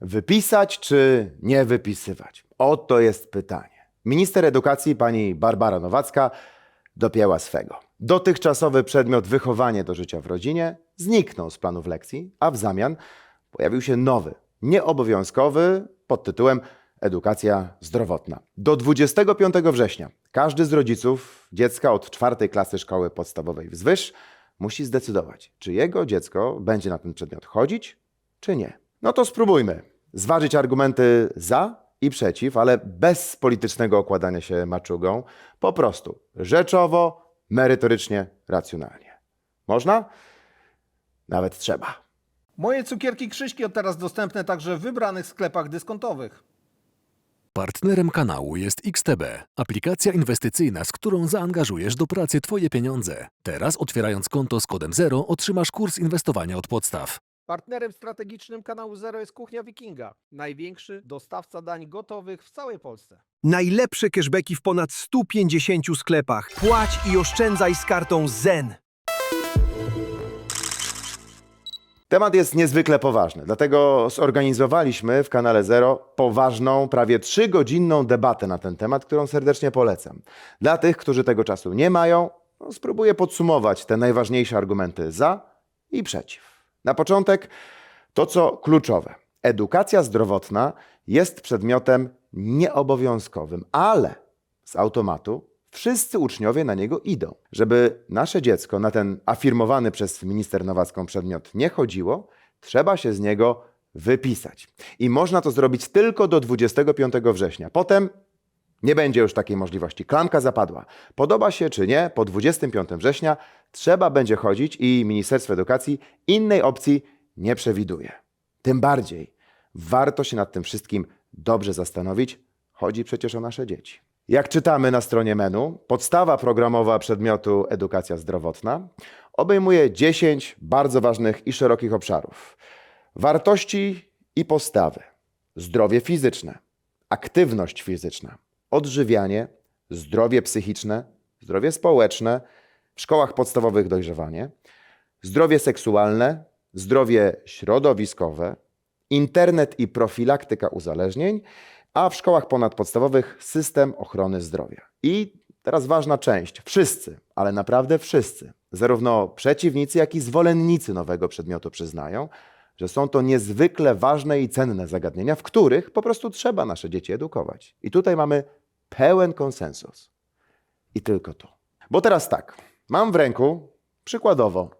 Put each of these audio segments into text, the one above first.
Wypisać czy nie wypisywać? Oto jest pytanie. Minister edukacji pani Barbara Nowacka dopięła swego. Dotychczasowy przedmiot wychowanie do życia w rodzinie zniknął z planów lekcji, a w zamian pojawił się nowy, nieobowiązkowy pod tytułem Edukacja zdrowotna. Do 25 września każdy z rodziców dziecka od czwartej klasy szkoły podstawowej wzwyż musi zdecydować, czy jego dziecko będzie na ten przedmiot chodzić, czy nie. No to spróbujmy zważyć argumenty za i przeciw, ale bez politycznego okładania się maczugą. Po prostu rzeczowo, merytorycznie, racjonalnie. Można? Nawet trzeba. Moje cukierki Krzyśki od teraz dostępne także w wybranych sklepach dyskontowych. Partnerem kanału jest XTB, aplikacja inwestycyjna, z którą zaangażujesz do pracy Twoje pieniądze. Teraz otwierając konto z kodem 0 otrzymasz kurs inwestowania od podstaw. Partnerem strategicznym kanału Zero jest Kuchnia Wikinga, największy dostawca dań gotowych w całej Polsce. Najlepsze cashbacki w ponad 150 sklepach. Płać i oszczędzaj z kartą ZEN. Temat jest niezwykle poważny, dlatego zorganizowaliśmy w kanale Zero poważną, prawie trzygodzinną debatę na ten temat, którą serdecznie polecam. Dla tych, którzy tego czasu nie mają, no, spróbuję podsumować te najważniejsze argumenty za i przeciw. Na początek to, co kluczowe. Edukacja zdrowotna jest przedmiotem nieobowiązkowym, ale z automatu wszyscy uczniowie na niego idą. Żeby nasze dziecko na ten afirmowany przez minister Nowacką przedmiot nie chodziło, trzeba się z niego wypisać. I można to zrobić tylko do 25 września. Potem nie będzie już takiej możliwości. Klamka zapadła. Podoba się czy nie, po 25 września trzeba będzie chodzić i Ministerstwo Edukacji innej opcji nie przewiduje. Tym bardziej warto się nad tym wszystkim dobrze zastanowić. Chodzi przecież o nasze dzieci. Jak czytamy na stronie menu, podstawa programowa przedmiotu edukacja zdrowotna obejmuje 10 bardzo ważnych i szerokich obszarów: wartości i postawy, zdrowie fizyczne, aktywność fizyczna, odżywianie, zdrowie psychiczne, zdrowie społeczne, w szkołach podstawowych dojrzewanie, zdrowie seksualne, zdrowie środowiskowe, internet i profilaktyka uzależnień, a w szkołach ponadpodstawowych system ochrony zdrowia. I teraz ważna część. Wszyscy, ale naprawdę wszyscy, zarówno przeciwnicy, jak i zwolennicy nowego przedmiotu przyznają, że są to niezwykle ważne i cenne zagadnienia, w których po prostu trzeba nasze dzieci edukować. I tutaj mamy pełen konsensus. I tylko tu. Bo teraz tak, mam w ręku, przykładowo,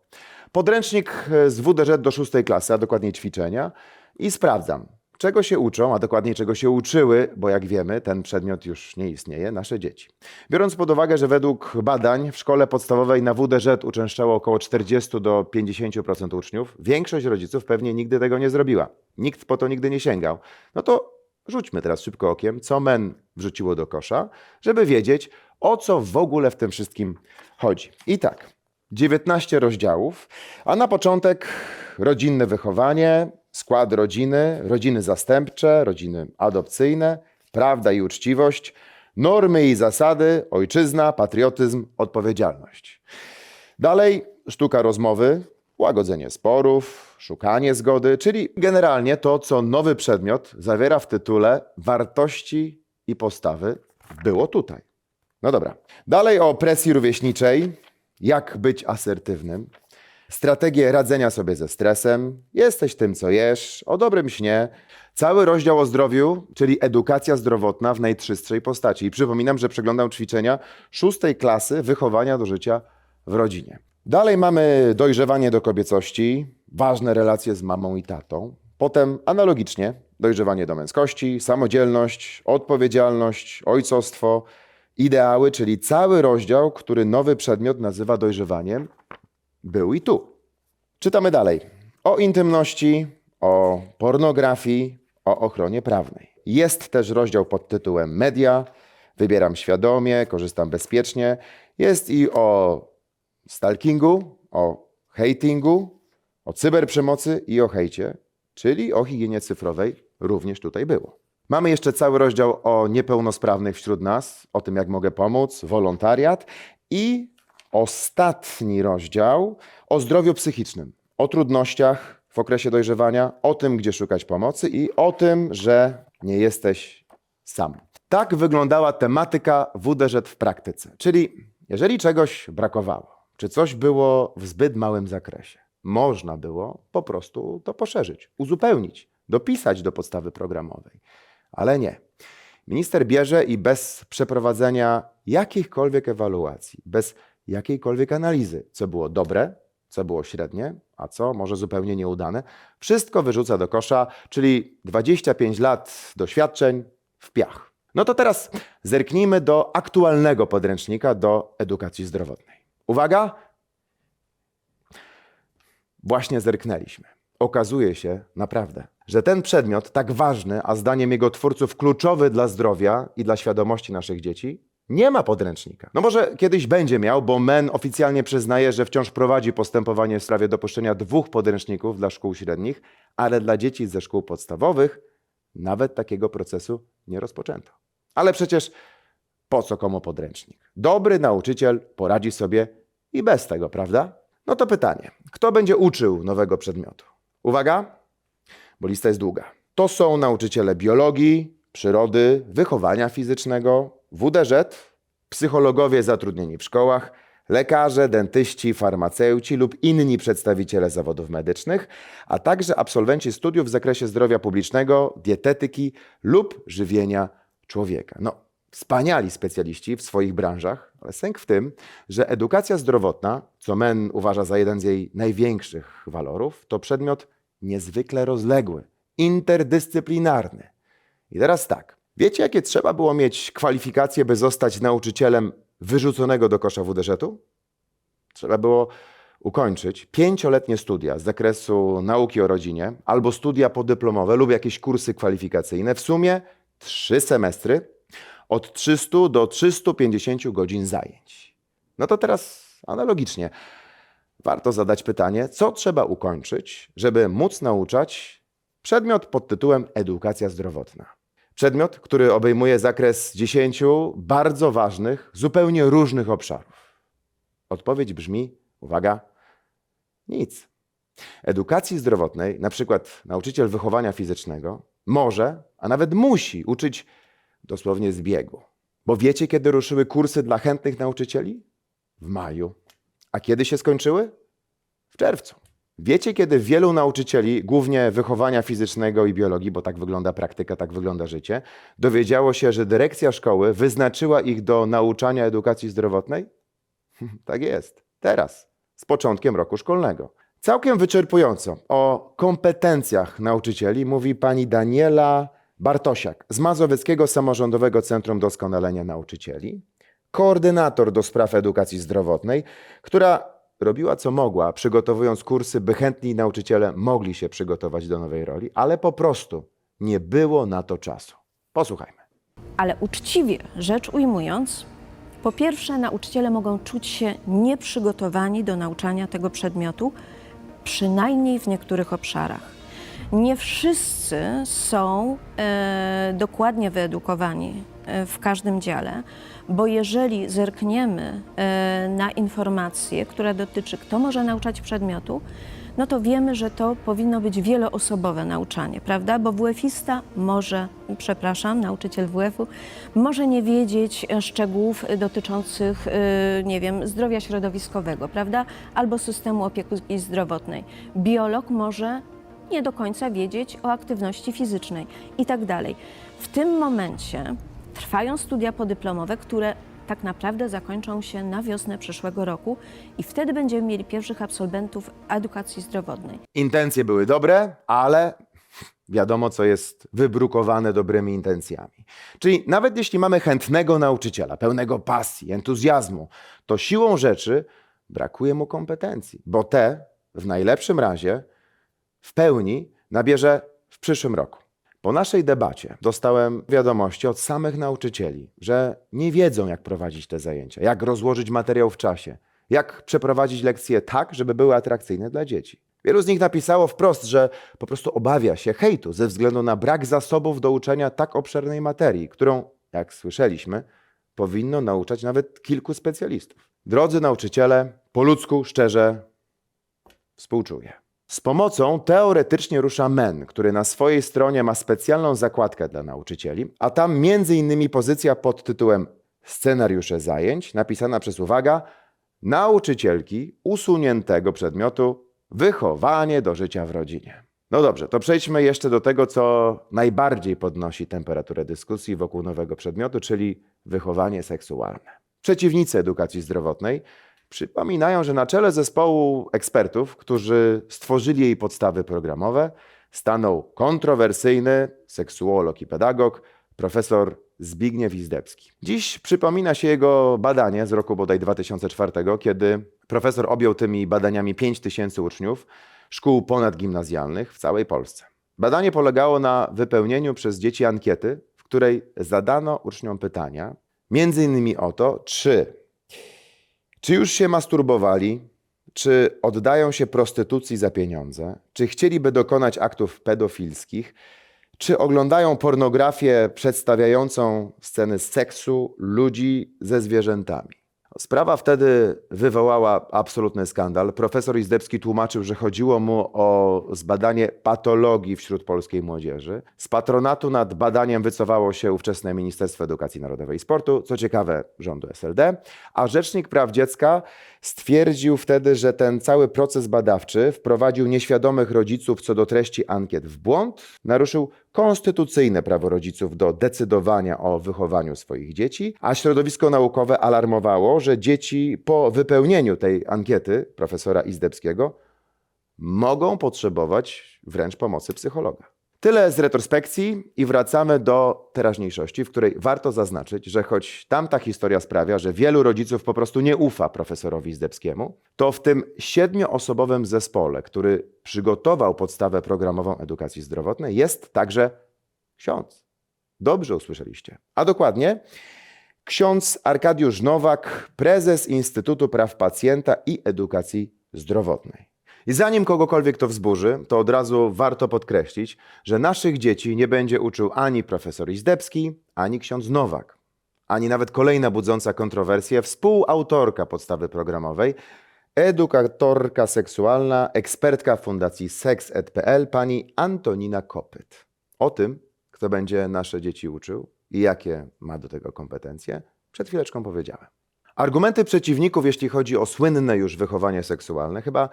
podręcznik z WDŻ do szóstej klasy, a dokładniej ćwiczenia i sprawdzam, czego się uczą, a dokładniej czego się uczyły, bo jak wiemy, ten przedmiot już nie istnieje, nasze dzieci. Biorąc pod uwagę, że według badań w szkole podstawowej na WDŻ uczęszczało około 40 do 50% uczniów, większość rodziców pewnie nigdy tego nie zrobiła. Nikt po to nigdy nie sięgał. No to rzućmy teraz szybko okiem, co MEN wrzuciło do kosza, żeby wiedzieć, o co w ogóle w tym wszystkim chodzi. I tak, 19 rozdziałów, a na początek rodzinne wychowanie, skład rodziny, rodziny zastępcze, rodziny adopcyjne, prawda i uczciwość, normy i zasady, ojczyzna, patriotyzm, odpowiedzialność. Dalej sztuka rozmowy, łagodzenie sporów, szukanie zgody, czyli generalnie to, co nowy przedmiot zawiera w tytule wartości i postawy, było tutaj. No dobra. Dalej o presji rówieśniczej, jak być asertywnym, strategię radzenia sobie ze stresem, jesteś tym, co jesz, o dobrym śnie, cały rozdział o zdrowiu, czyli edukacja zdrowotna w najczystszej postaci. I przypominam, że przeglądam ćwiczenia szóstej klasy wychowania do życia w rodzinie. Dalej mamy dojrzewanie do kobiecości, ważne relacje z mamą i tatą. Potem analogicznie dojrzewanie do męskości, samodzielność, odpowiedzialność, ojcostwo, ideały, czyli cały rozdział, który nowy przedmiot nazywa dojrzewaniem, był i tu. Czytamy dalej. O intymności, o pornografii, o ochronie prawnej. Jest też rozdział pod tytułem Media. Wybieram świadomie, korzystam bezpiecznie. Jest i o stalkingu, o hatingu, o cyberprzemocy i o hejcie, czyli o higienie cyfrowej, również tutaj było. Mamy jeszcze cały rozdział o niepełnosprawnych wśród nas, o tym, jak mogę pomóc, wolontariat i ostatni rozdział o zdrowiu psychicznym, o trudnościach w okresie dojrzewania, o tym, gdzie szukać pomocy i o tym, że nie jesteś sam. Tak wyglądała tematyka WDŻ w praktyce. Czyli jeżeli czegoś brakowało, czy coś było w zbyt małym zakresie, można było po prostu to poszerzyć, uzupełnić, dopisać do podstawy programowej. Ale nie. Minister bierze i bez przeprowadzenia jakichkolwiek ewaluacji, bez jakiejkolwiek analizy, co było dobre, co było średnie, a co może zupełnie nieudane, wszystko wyrzuca do kosza, czyli 25 lat doświadczeń w piach. No to teraz zerknijmy do aktualnego podręcznika do edukacji zdrowotnej. Uwaga! Właśnie zerknęliśmy. Okazuje się naprawdę, że ten przedmiot, tak ważny, a zdaniem jego twórców kluczowy dla zdrowia i dla świadomości naszych dzieci, nie ma podręcznika. No może kiedyś będzie miał, bo MEN oficjalnie przyznaje, że wciąż prowadzi postępowanie w sprawie dopuszczenia dwóch podręczników dla szkół średnich, ale dla dzieci ze szkół podstawowych nawet takiego procesu nie rozpoczęto. Ale przecież po co komu podręcznik? Dobry nauczyciel poradzi sobie i bez tego, prawda? No to pytanie, kto będzie uczył nowego przedmiotu? Uwaga, bo lista jest długa. To są nauczyciele biologii, przyrody, wychowania fizycznego, WDŻ, psychologowie zatrudnieni w szkołach, lekarze, dentyści, farmaceuci lub inni przedstawiciele zawodów medycznych, a także absolwenci studiów w zakresie zdrowia publicznego, dietetyki lub żywienia człowieka. No, wspaniali specjaliści w swoich branżach, ale sęk w tym, że edukacja zdrowotna, co MEN uważa za jeden z jej największych walorów, to przedmiot niezwykle rozległy, interdyscyplinarny. I teraz tak. Wiecie, jakie trzeba było mieć kwalifikacje, by zostać nauczycielem wyrzuconego do kosza WDŻ-u? Trzeba było ukończyć pięcioletnie studia z zakresu nauki o rodzinie, albo studia podyplomowe lub jakieś kursy kwalifikacyjne, w sumie trzy semestry, od 300 do 350 godzin zajęć. No to teraz analogicznie. Warto zadać pytanie, co trzeba ukończyć, żeby móc nauczać przedmiot pod tytułem edukacja zdrowotna. Przedmiot, który obejmuje zakres 10 bardzo ważnych, zupełnie różnych obszarów. Odpowiedź brzmi, uwaga, nic. Edukacji zdrowotnej, na przykład nauczyciel wychowania fizycznego, może, a nawet musi uczyć dosłownie z biegu. Bo wiecie, kiedy ruszyły kursy dla chętnych nauczycieli? W maju. A kiedy się skończyły? W czerwcu. Wiecie, kiedy wielu nauczycieli, głównie wychowania fizycznego i biologii, bo tak wygląda praktyka, tak wygląda życie, dowiedziało się, że dyrekcja szkoły wyznaczyła ich do nauczania edukacji zdrowotnej? tak jest. Teraz, z początkiem roku szkolnego. Całkiem wyczerpująco o kompetencjach nauczycieli mówi pani Daniela Bartosiak z Mazowieckiego Samorządowego Centrum Doskonalenia Nauczycieli, koordynator do spraw edukacji zdrowotnej, która robiła co mogła, przygotowując kursy, by chętni nauczyciele mogli się przygotować do nowej roli, ale po prostu nie było na to czasu. Posłuchajmy. Ale uczciwie rzecz ujmując, po pierwsze, nauczyciele mogą czuć się nieprzygotowani do nauczania tego przedmiotu, przynajmniej w niektórych obszarach. Nie wszyscy są e, dokładnie wyedukowani w każdym dziale, bo jeżeli zerkniemy e, na informację, która dotyczy, kto może nauczać przedmiotu, no to wiemy, że to powinno być wieloosobowe nauczanie, prawda? Bo WF-ista może, przepraszam, nauczyciel WF-u, może nie wiedzieć e, szczegółów e, dotyczących, e, nie wiem, zdrowia środowiskowego, prawda? Albo systemu opieki zdrowotnej. Biolog może nie do końca wiedzieć o aktywności fizycznej i tak dalej. W tym momencie trwają studia podyplomowe, które tak naprawdę zakończą się na wiosnę przyszłego roku i wtedy będziemy mieli pierwszych absolwentów edukacji zdrowotnej. Intencje były dobre, ale wiadomo, co jest wybrukowane dobrymi intencjami. Czyli nawet jeśli mamy chętnego nauczyciela, pełnego pasji, entuzjazmu, to siłą rzeczy brakuje mu kompetencji, bo te w najlepszym razie w pełni nabierze w przyszłym roku. Po naszej debacie dostałem wiadomości od samych nauczycieli, że nie wiedzą, jak prowadzić te zajęcia, jak rozłożyć materiał w czasie, jak przeprowadzić lekcje tak, żeby były atrakcyjne dla dzieci. Wielu z nich napisało wprost, że po prostu obawia się hejtu ze względu na brak zasobów do uczenia tak obszernej materii, którą, jak słyszeliśmy, powinno nauczać nawet kilku specjalistów. Drodzy nauczyciele, po ludzku, szczerze, współczuję. Z pomocą teoretycznie rusza MEN, który na swojej stronie ma specjalną zakładkę dla nauczycieli, a tam innymi pozycja pod tytułem Scenariusze zajęć, napisana przez, uwaga, nauczycielki usuniętego przedmiotu Wychowanie do życia w rodzinie. No dobrze, to przejdźmy jeszcze do tego, co najbardziej podnosi temperaturę dyskusji wokół nowego przedmiotu, czyli wychowanie seksualne. Przeciwnicy edukacji zdrowotnej przypominają, że na czele zespołu ekspertów, którzy stworzyli jej podstawy programowe, stanął kontrowersyjny seksuolog i pedagog profesor Zbigniew Izdebski. Dziś przypomina się jego badanie z roku bodaj 2004, kiedy profesor objął tymi badaniami 5 tysięcy uczniów szkół ponadgimnazjalnych w całej Polsce. Badanie polegało na wypełnieniu przez dzieci ankiety, w której zadano uczniom pytania, między innymi o to, czy, czy już się masturbowali, czy oddają się prostytucji za pieniądze, czy chcieliby dokonać aktów pedofilskich, czy oglądają pornografię przedstawiającą sceny seksu ludzi ze zwierzętami. Sprawa wtedy wywołała absolutny skandal. Profesor Izdebski tłumaczył, że chodziło mu o zbadanie patologii wśród polskiej młodzieży. Z patronatu nad badaniem wycofało się ówczesne Ministerstwo Edukacji Narodowej i Sportu, co ciekawe rządu SLD, a Rzecznik Praw Dziecka stwierdził wtedy, że ten cały proces badawczy wprowadził nieświadomych rodziców co do treści ankiet w błąd, naruszył konstytucyjne prawo rodziców do decydowania o wychowaniu swoich dzieci, a środowisko naukowe alarmowało, że dzieci po wypełnieniu tej ankiety profesora Izdebskiego mogą potrzebować wręcz pomocy psychologa. Tyle z retrospekcji i wracamy do teraźniejszości, w której warto zaznaczyć, że choć tamta historia sprawia, że wielu rodziców po prostu nie ufa profesorowi Zdebskiemu, to w tym siedmioosobowym zespole, który przygotował podstawę programową edukacji zdrowotnej, jest także ksiądz. Dobrze usłyszeliście. A dokładnie ksiądz Arkadiusz Nowak, prezes Instytutu Praw Pacjenta i Edukacji Zdrowotnej. I zanim kogokolwiek to wzburzy, to od razu warto podkreślić, że naszych dzieci nie będzie uczył ani profesor Izdebski, ani ksiądz Nowak, ani nawet kolejna budząca kontrowersję współautorka podstawy programowej, edukatorka seksualna, ekspertka Fundacji Sex.pl, pani Antonina Kopyt. O tym, kto będzie nasze dzieci uczył i jakie ma do tego kompetencje, przed chwileczką powiedziałem. Argumenty przeciwników, jeśli chodzi o słynne już wychowanie seksualne, chyba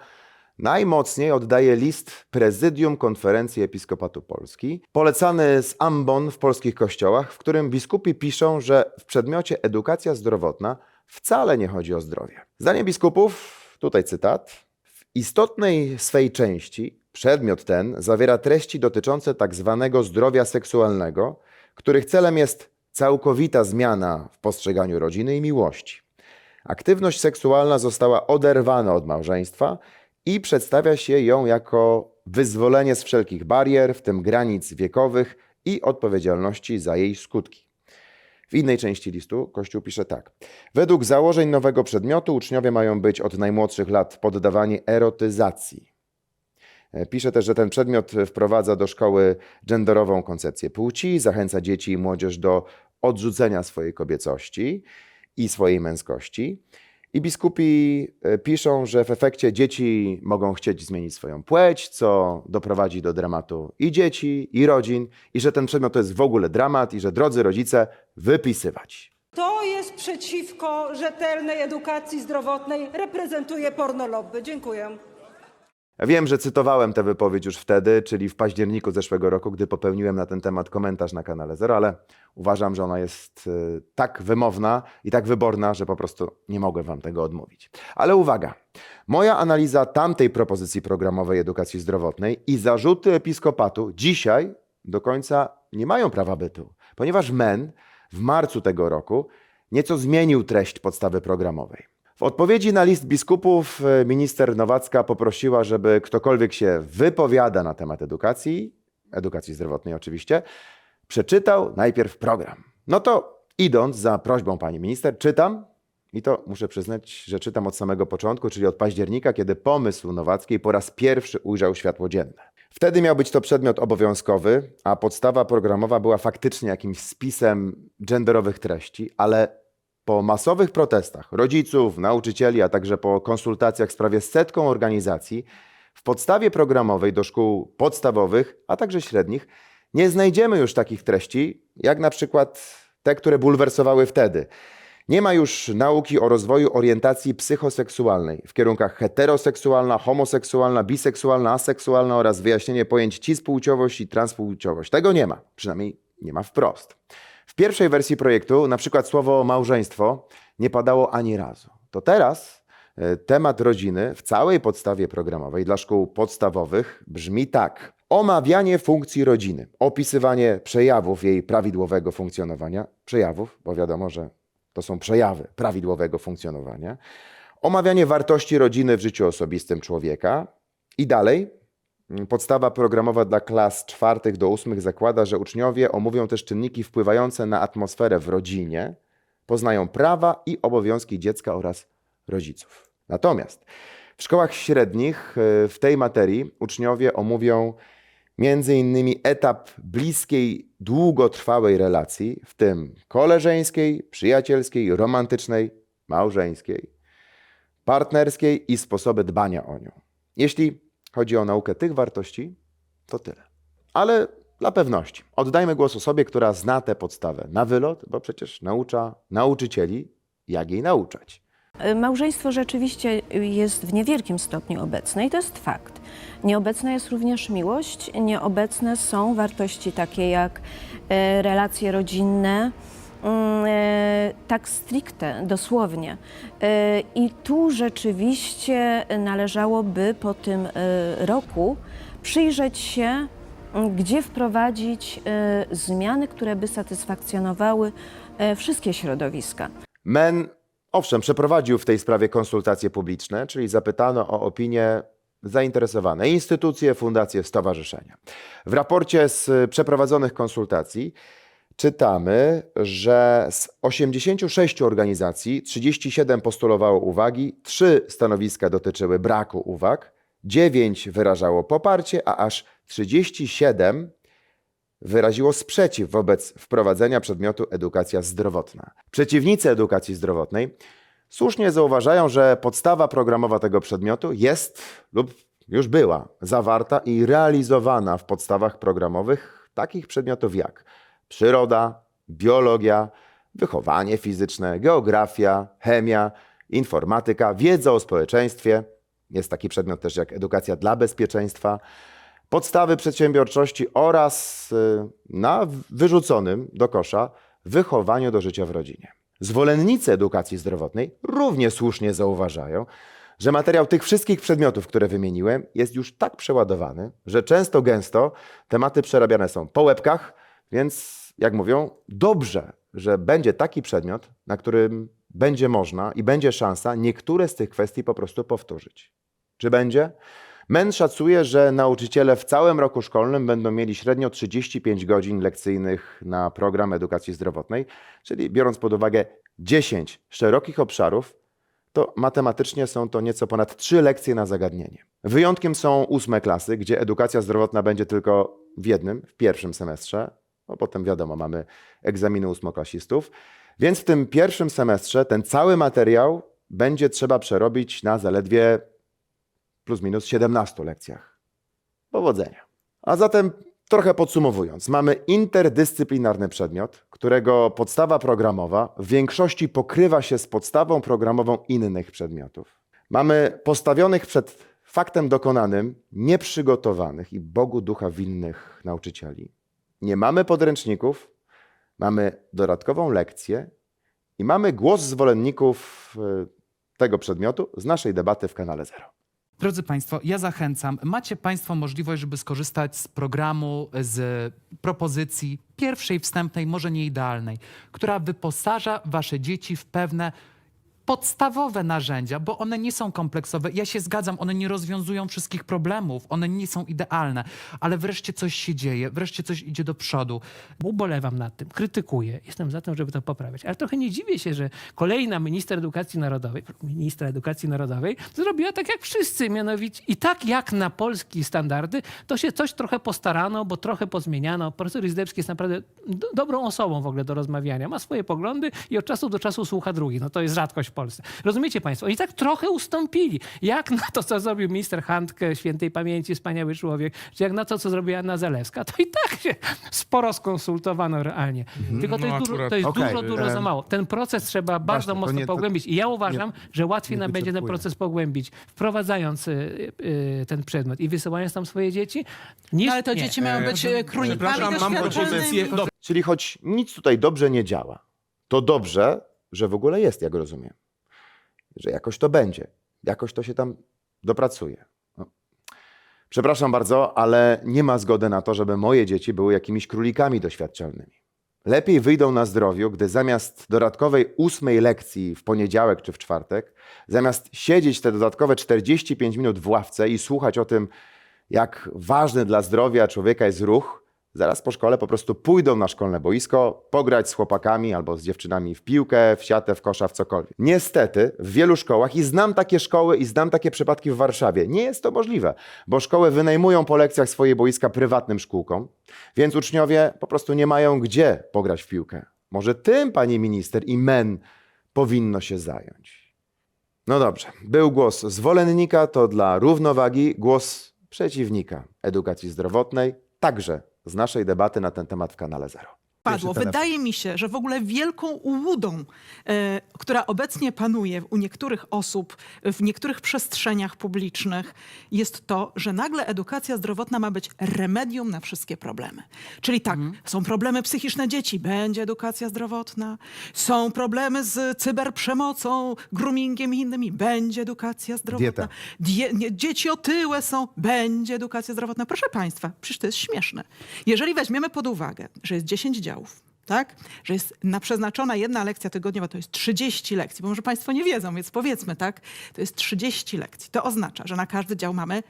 najmocniej oddaje list Prezydium Konferencji Episkopatu Polski, polecany z ambon w polskich kościołach, w którym biskupi piszą, że w przedmiocie edukacja zdrowotna wcale nie chodzi o zdrowie. Zdaniem biskupów, tutaj cytat, w istotnej swej części przedmiot ten zawiera treści dotyczące tak zwanego zdrowia seksualnego, których celem jest całkowita zmiana w postrzeganiu rodziny i miłości. Aktywność seksualna została oderwana od małżeństwa i przedstawia się ją jako wyzwolenie z wszelkich barier, w tym granic wiekowych i odpowiedzialności za jej skutki. W innej części listu Kościół pisze tak. Według założeń nowego przedmiotu uczniowie mają być od najmłodszych lat poddawani erotyzacji. E, Pisze też, że ten przedmiot wprowadza do szkoły genderową koncepcję płci, zachęca dzieci i młodzież do odrzucenia swojej kobiecości i swojej męskości. I biskupi e, piszą, że w efekcie dzieci mogą chcieć zmienić swoją płeć, co doprowadzi do dramatu i dzieci, i rodzin, i że ten przedmiot to jest w ogóle dramat, i że drodzy rodzice, wypisywać. Kto jest przeciwko rzetelnej edukacji zdrowotnej, reprezentuje pornolobby. Dziękuję. Wiem, że cytowałem tę wypowiedź już wtedy, czyli w październiku zeszłego roku, gdy popełniłem na ten temat komentarz na kanale Zero, ale uważam, że ona jest y, tak wymowna i tak wyborna, że po prostu nie mogłem wam tego odmówić. Ale uwaga, moja analiza tamtej propozycji programowej edukacji zdrowotnej i zarzuty episkopatu dzisiaj do końca nie mają prawa bytu, ponieważ MEN w marcu tego roku nieco zmienił treść podstawy programowej. W odpowiedzi na list biskupów e, minister Nowacka poprosiła, żeby ktokolwiek się wypowiada na temat edukacji, edukacji zdrowotnej oczywiście, przeczytał najpierw program. No to idąc za prośbą pani minister, czytam i to muszę przyznać, że czytam od samego początku, czyli od października, kiedy pomysł Nowackiej po raz pierwszy ujrzał światło dzienne. Wtedy miał być to przedmiot obowiązkowy, a podstawa programowa była faktycznie jakimś spisem genderowych treści, ale po masowych protestach rodziców, nauczycieli, a także po konsultacjach z prawie setką organizacji, W podstawie programowej do szkół podstawowych, a także średnich nie znajdziemy już takich treści, jak na przykład te, które bulwersowały wtedy. Nie ma już nauki o rozwoju orientacji psychoseksualnej w kierunkach heteroseksualna, homoseksualna, biseksualna, aseksualna oraz wyjaśnienie pojęć cispłciowość i transpłciowość. Tego nie ma, przynajmniej nie ma wprost. Pierwszej wersji projektu na przykład słowo małżeństwo nie padało ani razu. To teraz e, temat rodziny w całej podstawie programowej dla szkół podstawowych brzmi tak. Omawianie funkcji rodziny, opisywanie przejawów jej prawidłowego funkcjonowania, przejawów, bo wiadomo, że to są przejawy prawidłowego funkcjonowania, omawianie wartości rodziny w życiu osobistym człowieka i dalej. Podstawa programowa dla klas czwartych do ósmych zakłada, że uczniowie omówią też czynniki wpływające na atmosferę w rodzinie, poznają prawa i obowiązki dziecka oraz rodziców. Natomiast w szkołach średnich e, w tej materii uczniowie omówią innymi etap bliskiej, długotrwałej relacji, w tym koleżeńskiej, przyjacielskiej, romantycznej, małżeńskiej, partnerskiej i sposoby dbania o nią. Jeśli chodzi o naukę tych wartości, to tyle. Ale dla pewności oddajmy głos osobie, która zna tę podstawę na wylot, bo przecież naucza nauczycieli, jak jej nauczać. Y, Małżeństwo rzeczywiście jest w niewielkim stopniu obecne i to jest fakt. Nieobecna jest również miłość, nieobecne są wartości takie jak e, relacje rodzinne, e, tak stricte, dosłownie. E, I tu rzeczywiście należałoby po tym e, roku przyjrzeć się, m, gdzie wprowadzić e, zmiany, które by satysfakcjonowały e, wszystkie środowiska. MEN, owszem, przeprowadził w tej sprawie konsultacje publiczne, czyli zapytano o opinię zainteresowane instytucje, fundacje, stowarzyszenia. W raporcie z przeprowadzonych konsultacji czytamy, że z 86 organizacji 37 postulowało uwagi, 3 stanowiska dotyczyły braku uwag, 9 wyrażało poparcie, a aż 37 wyraziło sprzeciw wobec wprowadzenia przedmiotu edukacja zdrowotna. Przeciwnicy edukacji zdrowotnej słusznie zauważają, że podstawa programowa tego przedmiotu jest lub już była zawarta i realizowana w podstawach programowych takich przedmiotów jak przyroda, biologia, wychowanie fizyczne, geografia, chemia, informatyka, wiedza o społeczeństwie. Jest taki przedmiot też jak edukacja dla bezpieczeństwa podstawy przedsiębiorczości oraz y, na wyrzuconym do kosza wychowaniu do życia w rodzinie. Zwolennicy edukacji zdrowotnej równie słusznie zauważają, że materiał tych wszystkich przedmiotów, które wymieniłem, jest już tak przeładowany, że często gęsto tematy przerabiane są po łebkach, więc jak mówią, dobrze, że będzie taki przedmiot, na którym będzie można i będzie szansa niektóre z tych kwestii po prostu powtórzyć. Czy będzie? MEN szacuje, że nauczyciele w całym roku szkolnym będą mieli średnio 35 godzin lekcyjnych na program edukacji zdrowotnej, czyli biorąc pod uwagę 10 szerokich obszarów, to matematycznie są to nieco ponad 3 lekcje na zagadnienie. Wyjątkiem są ósme klasy, gdzie edukacja zdrowotna będzie tylko w jednym, w pierwszym semestrze, bo potem wiadomo, mamy egzaminy ósmoklasistów, więc w tym pierwszym semestrze ten cały materiał będzie trzeba przerobić na zaledwie plus minus 17 lekcjach. Powodzenia. A zatem trochę podsumowując, mamy interdyscyplinarny przedmiot, którego podstawa programowa w większości pokrywa się z podstawą programową innych przedmiotów. Mamy postawionych przed faktem dokonanym, nieprzygotowanych i Bogu ducha winnych nauczycieli. Nie mamy podręczników, mamy dodatkową lekcję i mamy głos zwolenników e, tego przedmiotu z naszej debaty w kanale Zero. Drodzy Państwo, ja zachęcam. Macie Państwo możliwość, żeby skorzystać z programu, z propozycji pierwszej, wstępnej, może nie idealnej, która wyposaża Wasze dzieci w pewne podstawowe narzędzia, bo one nie są kompleksowe. Ja się zgadzam, one nie rozwiązują wszystkich problemów, one nie są idealne, ale wreszcie coś się dzieje, wreszcie coś idzie do przodu. ubolewam nad tym, krytykuję, jestem za tym, żeby to poprawiać. Ale trochę nie dziwię się, że kolejna minister edukacji narodowej, ministra edukacji narodowej zrobiła tak jak wszyscy, mianowicie i tak jak na polskie standardy, to się coś trochę postarano, bo trochę pozmieniano. Profesor Izdebski jest naprawdę do, dobrą osobą w ogóle do rozmawiania. Ma swoje poglądy i od czasu do czasu słucha drugi. No to jest rzadkość Polsce. Rozumiecie Państwo? Oni tak trochę ustąpili. Jak na to, co zrobił minister Handke, świętej pamięci, wspaniały człowiek, czy jak na to, co zrobiła Anna Zalewska, to i tak się sporo skonsultowano realnie. Tylko to jest, No dużo, to jest Okej, dużo, dużo za mało. Ten proces trzeba bardzo mocno nie- pogłębić. I ja uważam, że łatwiej nie nam będzie ten proces pogłębić, wprowadzając y, y, ten przedmiot i wysyłając tam swoje dzieci, niż No ale to nie. dzieci mają być e, królikami mam Czyli choć nic tutaj dobrze nie działa, to dobrze, że w ogóle jest, jak rozumiem. Że jakoś to będzie. Jakoś to się tam dopracuje. No. Przepraszam bardzo, ale nie ma zgody na to, żeby moje dzieci były jakimiś królikami doświadczalnymi. Lepiej wyjdą na zdrowiu, gdy zamiast dodatkowej ósmej lekcji w poniedziałek czy w czwartek, zamiast siedzieć te dodatkowe 45 minut w ławce i słuchać o tym, jak ważny dla zdrowia człowieka jest ruch, zaraz po szkole po prostu pójdą na szkolne boisko, pograć z chłopakami albo z dziewczynami w piłkę, w siatę, w kosza, w cokolwiek. Niestety w wielu szkołach, i znam takie szkoły i znam takie przypadki w Warszawie, nie jest to możliwe, bo szkoły wynajmują po lekcjach swoje boiska prywatnym szkółkom, więc uczniowie po prostu nie mają gdzie pograć w piłkę. Może tym, pani minister i men, powinno się zająć. No dobrze, był głos zwolennika, to dla równowagi głos przeciwnika edukacji zdrowotnej, także z naszej debaty na ten temat w kanale Zero. Padło. Wydaje mi się, że w ogóle wielką ułudą, e, która obecnie panuje u niektórych osób, w niektórych przestrzeniach publicznych, jest to, że nagle edukacja zdrowotna ma być remedium na wszystkie problemy. Czyli tak, są problemy psychiczne dzieci, będzie edukacja zdrowotna. Są problemy z cyberprzemocą, groomingiem i innymi, będzie edukacja zdrowotna. Die, nie, dzieci otyłe są, będzie edukacja zdrowotna. Proszę Państwa, przecież to jest śmieszne. Jeżeli weźmiemy pod uwagę, że jest 10 tak? Że jest na przeznaczona jedna lekcja tygodniowa, to jest 30 lekcji, bo może Państwo nie wiedzą, więc powiedzmy, tak? To jest 30 lekcji. To oznacza, że na każdy dział mamy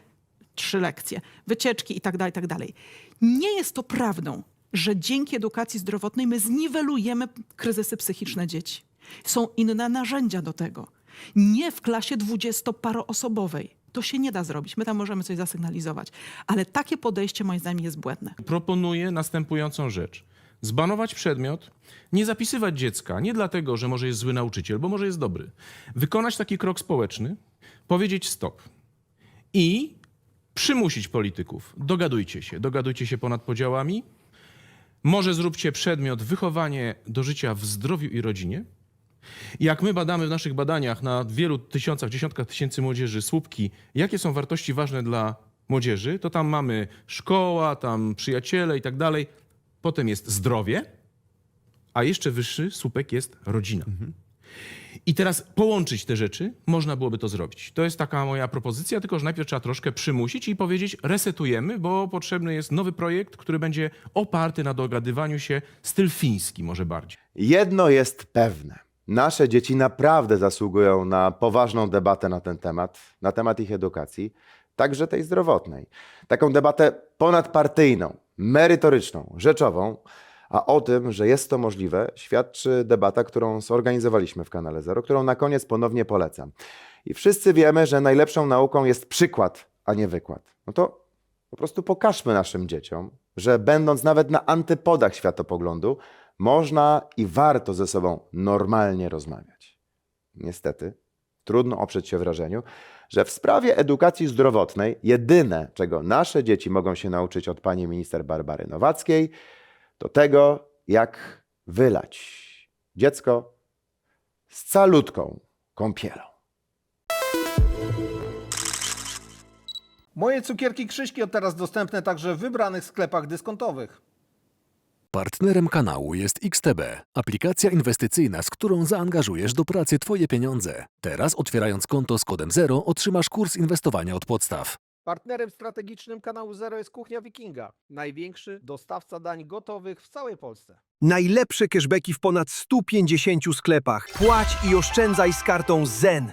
trzy lekcje, wycieczki i tak dalej, tak dalej. Nie jest to prawdą, że dzięki edukacji zdrowotnej my zniwelujemy kryzysy psychiczne dzieci. Są inne narzędzia do tego. Nie w klasie dwudziestoparoosobowej. To się nie da zrobić. My tam możemy coś zasygnalizować. Ale takie podejście moim zdaniem jest błędne. proponuję następującą rzecz. Zbanować przedmiot, nie zapisywać dziecka, nie dlatego, że może jest zły nauczyciel, bo może jest dobry. Wykonać taki krok społeczny, powiedzieć stop. I przymusić polityków. Dogadujcie się, dogadujcie się ponad podziałami. Może zróbcie przedmiot wychowanie do życia w zdrowiu i rodzinie. Jak my badamy w naszych badaniach na wielu tysiącach, dziesiątkach tysięcy młodzieży słupki, jakie są wartości ważne dla młodzieży, to tam mamy szkoła, tam przyjaciele i tak dalej. Potem jest zdrowie, a jeszcze wyższy słupek jest rodzina. I teraz połączyć te rzeczy, można byłoby to zrobić. To jest taka moja propozycja, tylko że najpierw trzeba troszkę przymusić i powiedzieć resetujemy, bo potrzebny jest nowy projekt, który będzie oparty na dogadywaniu się, styl fiński może bardziej. Jedno jest pewne. Nasze dzieci naprawdę zasługują na poważną debatę na ten temat, na temat ich edukacji, także tej zdrowotnej. Taką debatę ponadpartyjną, merytoryczną, rzeczową, a o tym, że jest to możliwe, świadczy debata, którą zorganizowaliśmy w kanale Zero, którą na koniec ponownie polecam. I wszyscy wiemy, że najlepszą nauką jest przykład, a nie wykład. No to po prostu pokażmy naszym dzieciom, że będąc nawet na antypodach światopoglądu, można i warto ze sobą normalnie rozmawiać. Niestety, trudno oprzeć się wrażeniu, że w sprawie edukacji zdrowotnej jedyne, czego nasze dzieci mogą się nauczyć od pani minister Barbary Nowackiej, to tego, jak wylać dziecko z calutką kąpielą. Moje cukierki Krzyśki od teraz dostępne także w wybranych sklepach dyskontowych. Partnerem kanału jest XTB, aplikacja inwestycyjna, z którą zaangażujesz do pracy Twoje pieniądze. Teraz otwierając konto z kodem 0 otrzymasz kurs inwestowania od podstaw. Partnerem strategicznym kanału Zero jest Kuchnia Wikinga, największy dostawca dań gotowych w całej Polsce. Najlepsze cashbacki w ponad 150 sklepach. Płać i oszczędzaj z kartą ZEN.